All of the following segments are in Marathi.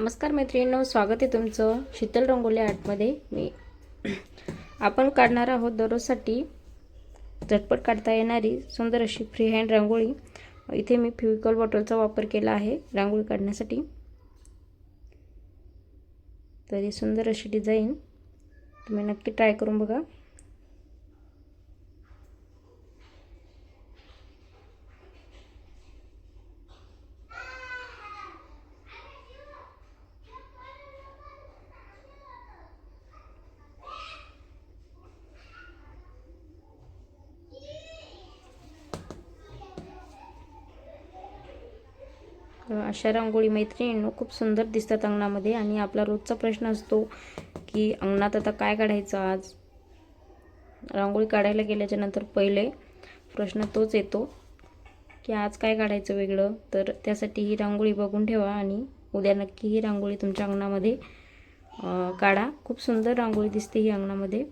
नमस्कार मैत्रिणींनो स्वागत आहे तुमचं शीतल रंगोली आर्टमध्ये मी आपण काढणार आहोत दररोजसाठी झटपट काढता येणारी सुंदर अशी फ्री हँड रांगोळी. इथे मी फिविकॉल बॉटलचा वापर केला आहे रांगोळी काढण्यासाठी. तर ही सुंदर अशी डिझाईन तुम्ही नक्की ट्राय करून बघा. अशा रांगोळी मैत्रिणींनो खूप सुंदर दिसतात अंगणामध्ये. आणि आपला रोजचा प्रश्न असतो की अंगणात आता काय काढायचं आज? रांगोळी काढायला गेल्याच्यानंतर पहिले प्रश्न तोच येतो की आज काय काढायचं वेगळं? तर त्यासाठी ही रांगोळी बघून ठेवा आणि उद्या नक्की ही रांगोळी तुमच्या अंगणामध्ये काढा. खूप सुंदर रांगोळी दिसते ही अंगणामध्ये.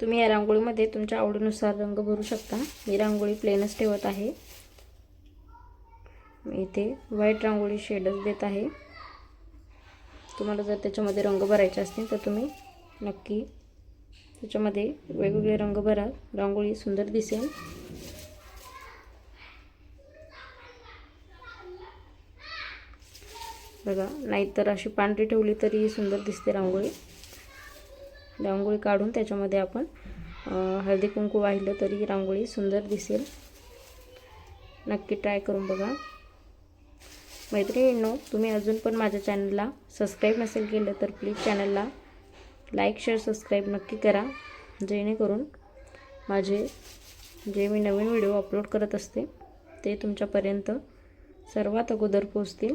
तुम्ही या रांगोळीमध्ये तुमच्या आवडीनुसार रंग भरू शकता. मी रांगोळी प्लेनच ठेवत आहे. मी इथे व्हाईट रांगोळी शेडच देत आहे. तुम्हाला जर त्याच्यामध्ये रंग भरायचे असतील तर तुम्ही नक्की त्याच्यामध्ये वेगवेगळे रंग भरा. रांगोळी सुंदर दिसेल. बघा नाहीतर अशी पांढरी ठेवली तरी सुंदर दिसते रांगोळी. रांगोळी काढून त्याच्यामध्ये आपण हळदी कुंकू वाहिलं तरी रांगोळी सुंदर दिसेल. नक्की ट्राय करून बघा. मैत्रिणींनो तुम्ही अजून पण माझ्या चॅनलला सबस्क्राईब नसेल केलं तर प्लीज चॅनलला लाईक शेअर सबस्क्राईब नक्की करा. जेणेकरून माझे जे मी नवीन व्हिडिओ अपलोड करत असते ते तुमच्यापर्यंत सर्वात अगोदर पोचतील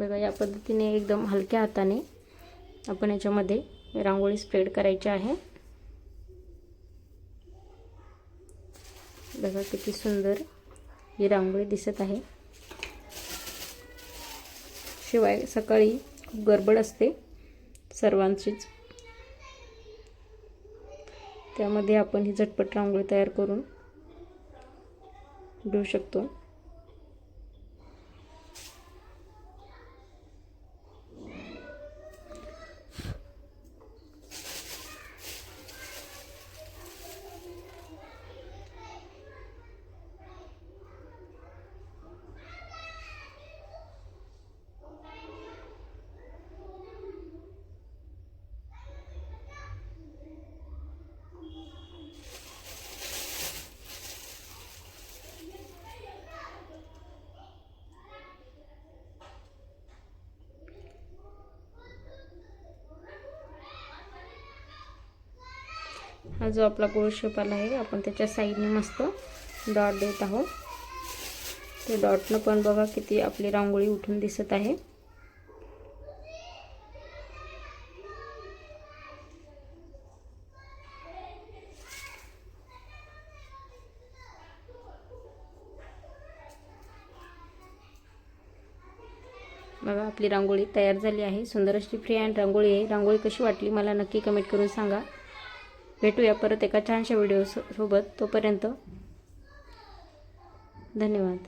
बघा या पद्धतीने एकदम हलक्या हाताने आपण याच्यामध्ये रांगोळी स्प्रेड करायची आहे. बघा किती सुंदर ही रांगोळी दिसत आहे. शिवाय सकाळी खूप गडबड असते सर्वांचीच. त्यामध्ये आपण ही झटपट रांगोळी तयार करून घेऊ शकतो. हा जो आपला गोल शेप आला आहे आपण त्याच्या साईडने मस्त डॉट देत आहोत. ते डॉटनं पण बघा किती आपली रांगोळी उठून दिसत आहे. बघा आपली रांगोळी तयार झाली आहे. सुंदर अशी फ्री अँड रांगोळी आहे. रांगोळी कशी वाटली मला नक्की कमेंट करून सांगा. भेटूया परत एका छानशा व्हिडिओ सोबत. तोपर्यंत धन्यवाद.